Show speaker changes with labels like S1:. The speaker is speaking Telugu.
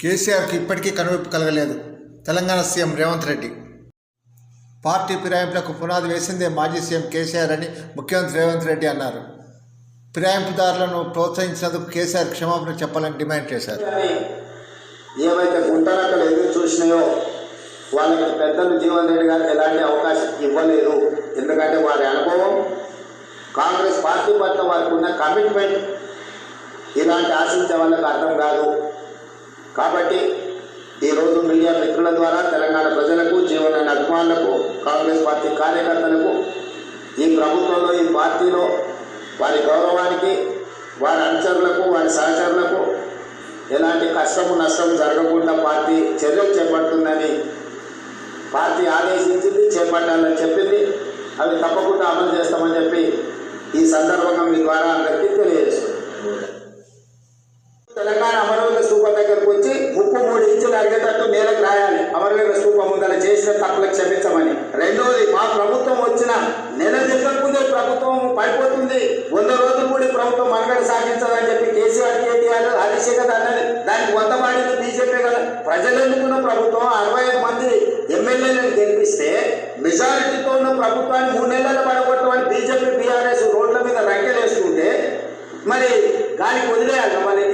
S1: కేసీఆర్కి ఇప్పటికీ కనువిప్పు కలగలేదు. తెలంగాణ సీఎం రేవంత్ రెడ్డి. పార్టీ ఫిరాయింపులకు పునాది వేసిందే మాజీ సీఎం కేసీఆర్ అని ముఖ్యమంత్రి రేవంత్ రెడ్డి అన్నారు. ఫిరాయింపుదారులను ప్రోత్సహించినందుకు కేసీఆర్ క్షమాపణ చెప్పాలని డిమాండ్ చేశారు.
S2: కానీ ఏవైతే అక్కడ ఎదురు చూసినాయో వాళ్ళకి పెద్దలు జీవన్ రెడ్డి గారికి ఎలాంటి అవకాశం ఇవ్వలేదు. ఎందుకంటే వారి అనుభవం కాంగ్రెస్ పార్టీ పట్ల వారికి ఉన్న కమిట్మెంట్ ఇలాంటి ఆశించే వాళ్ళకి అర్థం కాదు. కాబట్టి ఈరోజు మీడియా మిత్రుల ద్వారా తెలంగాణ ప్రజలకు జీవన అభిమానులకు కాంగ్రెస్ పార్టీ కార్యకర్తలకు ఈ ప్రభుత్వంలో ఈ పార్టీలో వారి గౌరవానికి వారి అనుచరులకు వారి సహచరులకు ఎలాంటి కష్టము నష్టం జరగకుండా పార్టీ చర్యలు చేపడుతుందని పార్టీ ఆదేశించింది చేపట్టాలని చెప్పింది. అవి తప్పకుండా అమలు చేస్తామని చెప్పి ఈ సందర్భంగా మీ ద్వారా తెలంగాణ స్థూపం దగ్గరకు వచ్చి ముప్పు మూడు ఇంచులు అడిగేటట్టు నేలకు రాయాలి. అమరవీర స్థూపం ముందర చేసిన తప్పులకు క్షమించమని. రెండోది మా ప్రభుత్వం వచ్చిన నెల ముందే ప్రభుత్వం పడిపోతుంది. వంద రోజులు కూడా ప్రభుత్వం మనగడ సాగించదని చెప్పి కేసీఆర్ కేటీఆర్ హరిశేఖర్ అన్నది దానికి వంద మాడింది బీజేపీ కదా ప్రజలు ఎన్నుకున్న ప్రభుత్వం అరవై ఐదు మంది ఎమ్మెల్యేలను గెలిపిస్తే మెజారిటీతో ఉన్న ప్రభుత్వాన్ని మూడు నెలలు పడగొట్టమని బీజేపీ బీఆర్ఎస్ రోడ్ల మీద రంకెలేస్తుంటే మరి దానికి వదిలేయాలి మరి?